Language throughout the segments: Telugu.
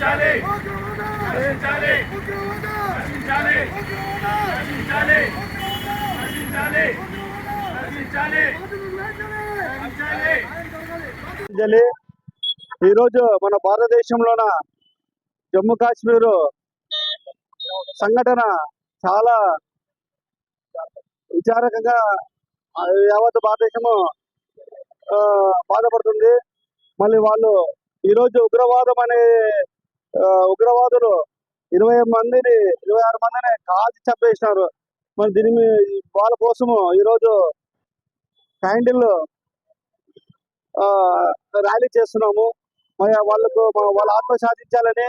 నశించాలి నశించాలి నశించాలి నశించాలి నశించాలి నశించాలి నశించాలి జలి ఈరోజు మన భారతదేశంలోన జమ్మూ కాశ్మీర్ సంఘటన చాలా విచారకంగా యావత్ భారతదేశము బాధపడుతుంది. మళ్ళీ వాళ్ళు ఈరోజు ఉగ్రవాదం అనే ఉగ్రవాదులు ఇరవై మందిని ఇరవై ఆరు మందిని కాల్చి చంపేసినారు. మరి దీని మీ- వాళ్ళ కోసము ఈరోజు క్యాండిల్ ఆ, ర్యాలీ చేస్తున్నాము. మరి వాళ్ళకు వాళ్ళ ఆత్మ సాధించాలని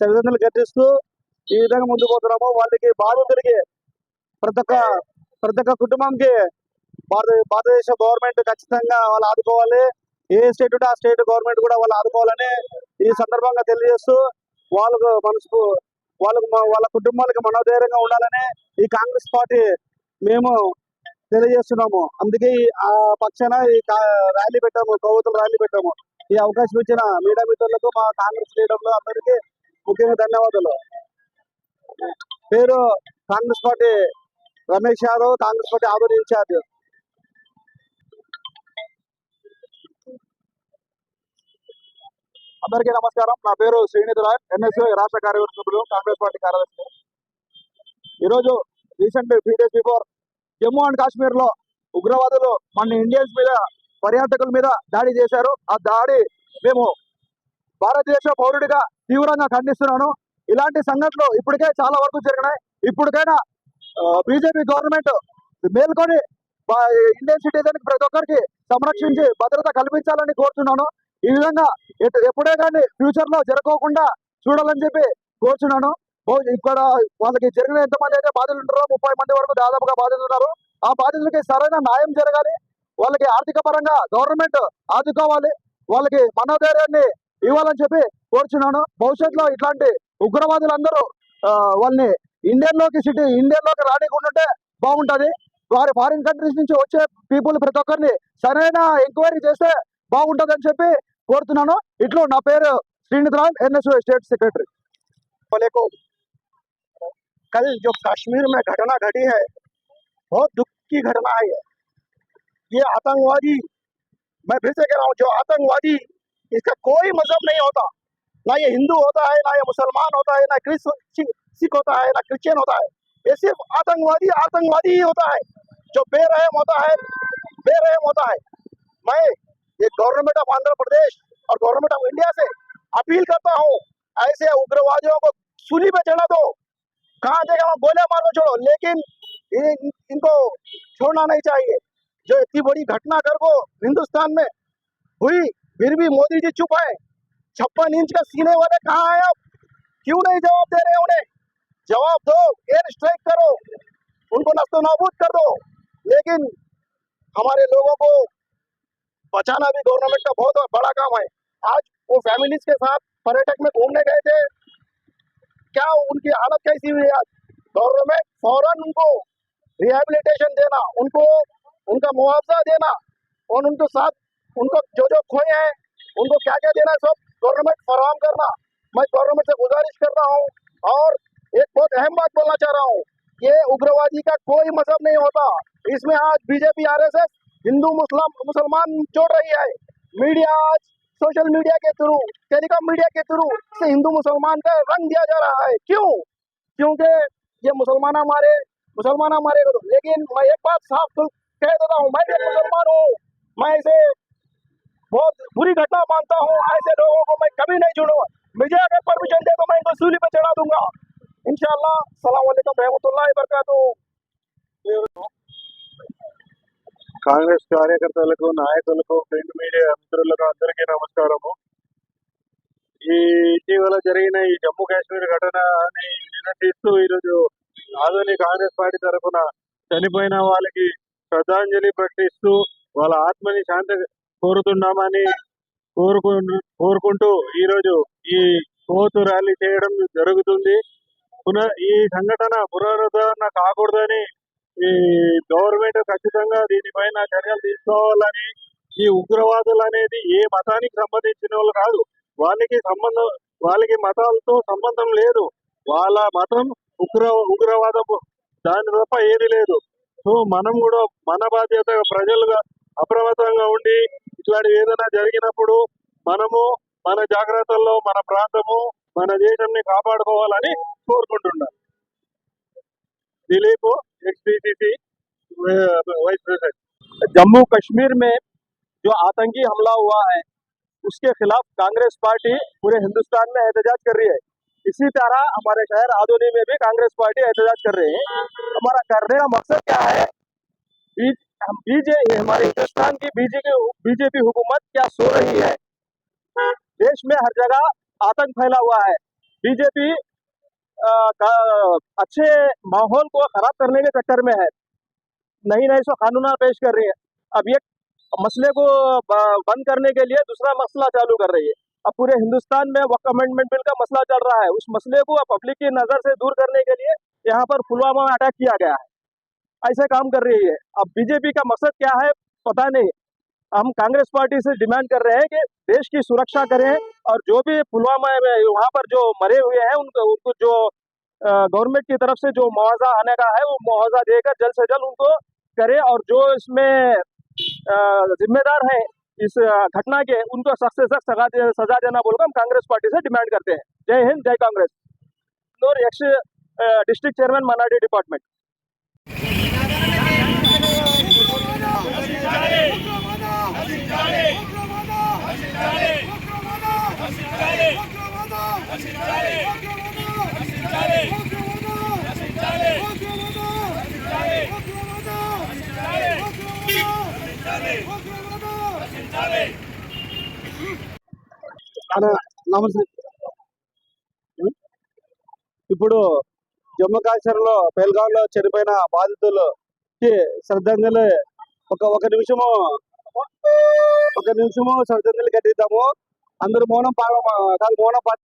సరిహద్దులు గట్టిస్తూ ఈ విధంగా ముందుకు పోతున్నాము. వాళ్ళకి బాధితులకి ప్రతి ఒక్క ప్రతి ఒక్క కుటుంబంకి భారత భారతదేశ గవర్నమెంట్ ఖచ్చితంగా వాళ్ళు ఆదుకోవాలి. ఏ స్టేట్ ఉంటే ఆ స్టేట్ గవర్నమెంట్ కూడా వాళ్ళు ఆదుకోవాలని ఈ సందర్భంగా తెలియజేస్తూ వాళ్ళకు మనసుకు వాళ్ళకు వాళ్ళ కుటుంబాలకు మనోధైర్యంగా ఉండాలని ఈ కాంగ్రెస్ పార్టీ మేము తెలియజేస్తున్నాము. అందుకే ఈ- ఆ పక్షాన ఈ కా- ర్యాలీ పెట్టాము ప్రభుత్వం ర్యాలీ పెట్టాము. ఈ అవకాశం ఇచ్చిన మీడియా మిత్రులకు మా కాంగ్రెస్ లీడర్లు అందరికీ ముఖ్యంగా ధన్యవాదాలు. పేరు కాంగ్రెస్ పార్టీ రమేష్ యాదవ్ కాంగ్రెస్ పార్టీ ఆదరణ ఇన్ఛార్జ్. అందరికీ నమస్కారం. నా పేరు శ్రీనిధి రాయ్ రాష్ట్ర కార్యవర్గ సభ్యులు కాంగ్రెస్ పార్టీ కార్యదర్శి. ఈరోజు recent three days before Jammu and కాశ్మీర్లో ఉగ్రవాదులు మన ఇండియన్స్ మీద పర్యాటకుల మీద దాడి చేశారు. ఆ దాడి మేము భారతదేశ పౌరుడిగా తీవ్రంగా ఖండిస్తున్నాను. ఇలాంటి సంఘటనలు ఇప్పటికే చాలా వరకు జరిగినాయి. ఇప్పటికైనా బీజేపీ గవర్నమెంట్ మేల్కొని ఇండియన్ సిటిజన్ ప్రతి ఒక్కరికి సంరక్షించి భద్రత కల్పించాలని కోరుతున్నాను. ఈ విధంగా ఎప్పుడే కానీ ఫ్యూచర్లో జరగకుండా చూడాలని చెప్పి కోరుచున్నాను. ఇక్కడ వాళ్ళకి జరిగిన ఎంతమంది అయితే బాధ్యులు ఉంటారో ముప్పై మంది వరకు దాదాపుగా బాధ్యులు ఉన్నారు. ఆ బాధితులకి సరైన న్యాయం జరగాలి. వాళ్ళకి ఆర్థిక పరంగా గవర్నమెంట్ ఆదుకోవాలి. వాళ్ళకి మనోధైర్యాన్ని ఇవ్వాలని చెప్పి కోరుచున్నాను. భవిష్యత్తులో ఇట్లాంటి ఉగ్రవాదులందరూ ఆ, వాళ్ళని ఇండియన్లోకి సిటీ ఇండియన్లోకి రానికుంటుంటే బాగుంటది. వారి ఫారిన్ కంట్రీస్ నుంచి వచ్చే పీపుల్ ప్రతి ఒక్కరిని సరైన ఎంక్వైరీ చేస్తే బాగుంటుందని చెప్పి కోరుతున్నాను ఇట్లు నా పేరు Srinidhi Rai NSO state secretary को कल जो कश्मीर में घटना घटी है बहुत दुख की घटना है ये ये आतंकवादी मैं फिर से कह रहा हूँ जो आतंकवादी इसका कोई मजहब नहीं होता ना ये हिंदू होता है ना ये मुसलमान होता है ना क्रिस सिख सिख होता है ना क्रिश्चियन होता है ये सिर्फ आतंकवादी आतंकवादी ही होता है जो बेरहम होता है बेरहम होता है मैं ये गवर्नमेंट ऑफ़ आंध्र प्रदेश और गवर्नमेंट ऑफ़ इंडिया से अपील करता हूँ। ऐसे उग्रवादियों को सूली पे चढ़ा दो। कहाँ जगह वहाँ गोले मार को छोड़ो लेकिन इन, इनको छोड़ना नहीं चाहिए। जो इतनी बड़ी घटना कर को हिंदुस्तान में हुई फिर भी मोदी जी चुप है। छप्पन इंच का सीने वाले कहाँ हैं अब क्यों नहीं जवाब दे रहे उन्हें? जवाब दो एयर स्ट्राइक करो। उनको नस्तो नाबूद कर दो। लेकिन हमारे लोगों को बचाना भी गवर्नमेंट का बहुत बड़ा काम है। आज वो फैमिलीज़ के साथ पर्यटक में घूमने गए थे। क्या उनकी हालत कैसी हुई आज? गवर्नमेंट फ़ौरन उनको रिहेबिलिटेशन देना, उनको, उनका मुआवजा देना, और उनके साथ उनको जो जो खोए हैं, उनको क्या क्या देना है सब गवर्नमेंट फराहम करना। मैं गवर्नमेंट से गुजारिश कर रहा हूँ, और एक बहुत अहम बात बोलना चाह रहा हूँ। ये उग्रवादी का कोई मज़हब नहीं होता। इसमें आज बीजेपी आरएसएस हिंदू, मुस्लिम, मुसलमान जोड़ रही है, मीडिया आज सोशल मीडिया के थ्रू, टेलीकॉम मीडिया के थ्रू से हिंदू, मुसलमान का रंग दिया जा रहा है। क्यों? क्योंकि ये मुसलमान हमारे मुसलमान हमारे लेकिन मैं एक बात साफ़ तो कह देता हूँ, मैं भी मुसलमान हूँ। मैं इसे बहुत बुरी घटना मानता हूँ। ऐसे लोगों को मैं कभी नहीं जुड़ूँगा मुझे अगर परमिशन दे तो मैं इनको सूली पे चढ़ा दूँगा। इंशाल्लाह, सलाम वालेकुम रहमतुल्लाहि वबरकातुहू। కాంగ్రెస్ కార్యకర్తలకు నాయకులకు ప్రింట్ మీడియా మిత్రులకు అందరికీ నమస్కారము. ఈ ఇటీవల జరిగిన ఈ జమ్మూ కాశ్మీర్ ఘటనని నిరసిస్తూ ఈరోజు ఆధునిక కాంగ్రెస్ పార్టీ తరఫున చనిపోయిన వాళ్ళకి శ్రద్ధాంజలి ప్రకటిస్తూ వాళ్ళ ఆత్మని శాంతి కోరుతున్నామని కోరుకు కోరుకుంటూ ఈరోజు ఈ కోతు ర్యాలీ చేయడం జరుగుతుంది. పునః ఈ సంఘటన పునరుద్ధరణ కాకూడదని ఈ గవర్నమెంట్ ఖచ్చితంగా దీనిపైన చర్యలు తీసుకోవాలని ఈ ఉగ్రవాదులు అనేది ఏ మతానికి సంబంధించిన వాళ్ళు కాదు. వాళ్ళకి సంబంధం వాళ్ళకి మతాలతో సంబంధం లేదు. వాళ్ళ మతం ఉగ్ర ఉగ్రవాదము దాని తప్ప ఏది లేదు. సో మనం కూడా మన బాధ్యత ప్రజలుగా అప్రమత్తంగా ఉండి ఇట్లాంటి ఏదైనా జరిగినప్పుడు మనము మన జాగ్రత్తల్లో మన ప్రాంతము మన దేశంని కాపాడుకోవాలని కోరుకుంటున్నాను Dilip ex PCC vice president Jammu Kashmir में जो आतंकी हमला हुआ है, उसके खिलाफ कांग्रेस पार्टी पूरे हिंदुस्तान में एहतजाज कर रही है। इसी तरह हमारे शहर आदोनी में भी कांग्रेस पार्टी एहतजाज कर रही है। हमारा करने का मकसद क्या है? बीजेपी, हमारे हिंदुस्तान की बीजेपी बीजेपी हुकूमत क्या सो रही है? देश में हर जगह आतंक फैला हुआ है। बीजेपी अच्छे माहौल को खराब करने के चक्कर में है। नई नई सो कानून पेश कर रही है। अब ये मसले को बंद करने के लिए दूसरा मसला चालू कर रही है। अब पूरे हिंदुस्तान में वक्त अमेंडमेंट बिल का मसला चल रहा है। उस मसले को पब्लिक की नज़र से दूर करने के लिए यहाँ पर पुलवामा में अटैक किया गया है। ऐसे काम कर रही है। अब बीजेपी का मकसद क्या है, पता नहीं। हम कांग्रेस पार्टी से डिमांड कर रहे हैं कि देश की सुरक्षा करें और जो भी पुलवामा में वहाँ पर जो मरे हुए हैं, उनको उनको जो गवर्नमेंट की तरफ़ से जो मुआवजा आने का है, वो मुआवजा देकर जल्द से जल्द उनको करे और जो इसमें जिम्मेदार है इस घटना के, उनको सख्त से सख्त सजा सजा देना बोलकर हम कांग्रेस पार्टी से डिमांड करते हैं। जय हिंद, जय कांग्रेस। एक्स डिस्ट्रिक्ट चेयरमैन मनाडी डिपार्टमेंट నమస్తే. ఇప్పుడు జమ్మూ కాశ్మీర్లో పెల్గాంలో చనిపోయిన బాధితులకి శ్రద్ధాంజలి ఒక ఒక నిమిషము ఒక నిమిషము శ్రద్ధాంజలి కట్టిద్దాము అందరూ మౌనం పాడ కాదు మౌనం పాట